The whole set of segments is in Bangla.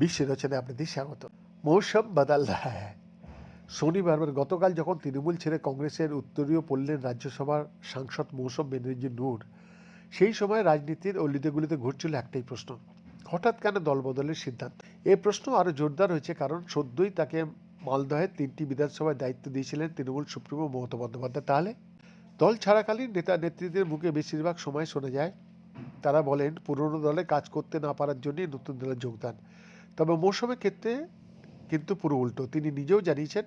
বিশ্ব রচনায় আপনাদের স্বাগত। মৌসুম বদল রহা হ্যায়। শনিবার মানে গতকাল যখন তৃণমূল ছেড়ে কংগ্রেসের উত্তরীয় পল্লীর রাজ্যসভার সাংসদ মৌসুম বেনার্জি নূর, সেই সময় রাজনীতির অলিতেগুলিতে ঘুরছিল একটাই প্রশ্ন, হঠাৎ কেন দলবদলের সিদ্ধান্ত? এই প্রশ্ন আরও জোরদার হয়েছে কারণ সদ্যই তাকে মালদহের তিনটি বিধানসভায় দায়িত্ব দিয়েছিলেন তৃণমূল সুপ্রিমো মমতা বন্দ্যোপাধ্যায়। তাহলে দল ছাড়াকালীন নেতা নেত্রীদের মুখে বেশিরভাগ সময় শোনা যায়, তারা বলেন পুরনো দলে কাজ করতে না পারার জন্যই নতুন দলে যোগদান। তবে মৌসুমের ক্ষেত্রে কিন্তু পুরো উল্টো। তিনি নিজেও জানিয়েছেন,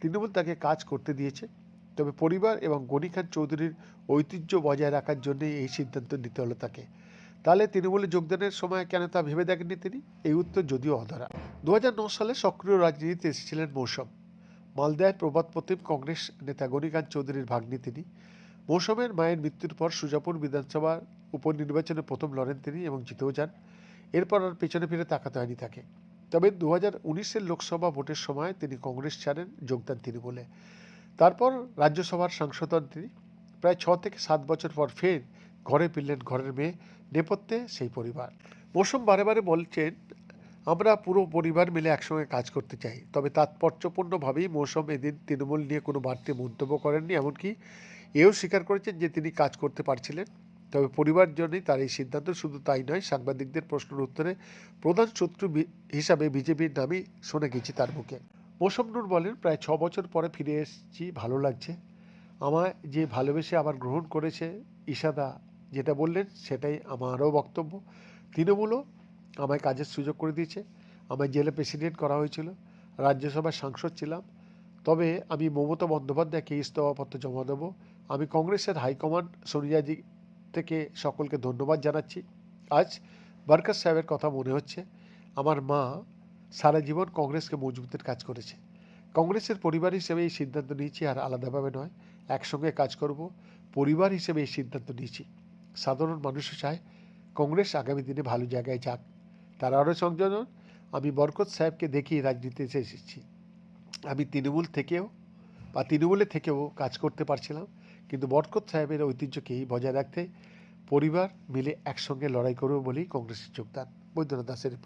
তৃণমূল তাকে কাজ করতে দিয়েছে। তবে পরিবার এবং গনি খান চৌধুরীর ঐতিহ্য বজায় রাখার জন্য এই সিদ্ধান্ত নিতে হলো তাকে। তাহলে তৃণমূলে যোগদানের সময় কেন তা ভেবে দেখেননি তিনি? এই উত্তর যদিও অধরা। দু সালে সক্রিয় রাজনীতিতে এসেছিলেন মৌসুম। মালদায় প্রবাদ প্রতিম কংগ্রেস নেতা গণিকান্ত চৌধুরীর ভাগ্নি তিনি। মৌসুমের মায়ের মৃত্যুর পর সুজাপুর বিধানসভার উপনির্বাচনে প্রথম লড়েন তিনি এবং জিতেও যান। এরপর আর পেছনে ফিরে তাকাতে হয়নি তাকে। তবে দু হাজার লোকসভা ভোটের সময় তিনি কংগ্রেস ছাড়েন যোগদান তিনি বলে তারপর রাজ্যসভার সাংসদ হন তিনি। প্রায় ছ থেকে সাত বছর পর ফের ঘরে ফিরলেন ঘরের মেয়ে, নেপথ্যে সেই পরিবার। মৌসুম বারে বারে বলছেন আমরা পুরো পরিবার মিলে একসঙ্গে কাজ করতে চাই। তবে তাৎপর্যপূর্ণভাবেই মৌসুম এদিন তৃণমূল নিয়ে কোনো বাড়তি মন্তব্য করেননি, এমনকি এও স্বীকার করেছেন যে তিনি কাজ করতে পারছিলেন। তবে পরিবার জন্যই তার এই সিদ্ধান্ত শুধু তাই নয়, সাংবাদিকদের প্রশ্নের উত্তরে প্রধান শত্রু হিসাবে বিজেপির নামই শোনা গেছে তার মুখে। মৌসুম নূর বলেন, প্রায় ছ বছর পরে ফিরে এসেছি, ভালো লাগছে। আমায় যে ভালোবেসে আবার গ্রহণ করেছে ইশাদা যেটা বললেন, সেটাই আমারও বক্তব্য। তৃণমূলও আমায় কাজের সুযোগ করে দিয়েছে। আমায় জেলে প্রেসিডেন্ট করা হয়েছিল। রাজ্যসভার সাংসদ ছিলাম। তবে আমি মমতা বন্দ্যোপাধ্যায়কে ইস্তফাপত্র জমা দেবো। আমি কংগ্রেসের হাইকমান্ড সোনিয়াজি থেকে সকলকে ধন্যবাদ জানাচ্ছি। আজ বারকার সাহেবের কথা মনে হচ্ছে, আমার মা সারা জীবন কংগ্রেসকে মজবুতের কাজ করেছে। কংগ্রেসের পরিবার হিসেবে এই সিদ্ধান্ত নিয়েছি, আর আলাদাভাবে নয়, একসঙ্গে কাজ করব। পরিবার হিসেবে এই সিদ্ধান্ত নিয়েছি। সাধারণ মানুষও চায় কংগ্রেস আগামী দিনে ভালো জায়গায় যাক। তার আরও সংযোজন, আমি বরকত সাহেবকে দেখেই রাজনীতিতে এসেছি। আমি তৃণমূল থেকেও বা তৃণমূলে থেকেও কাজ করতে পারছিলাম, কিন্তু বরকত সাহেবের ঐতিহ্যকেই বজায় রাখতে পরিবার মিলে একসঙ্গে লড়াই করব বলেই কংগ্রেসের যোগদান। বৈদ্যনাথ দাসের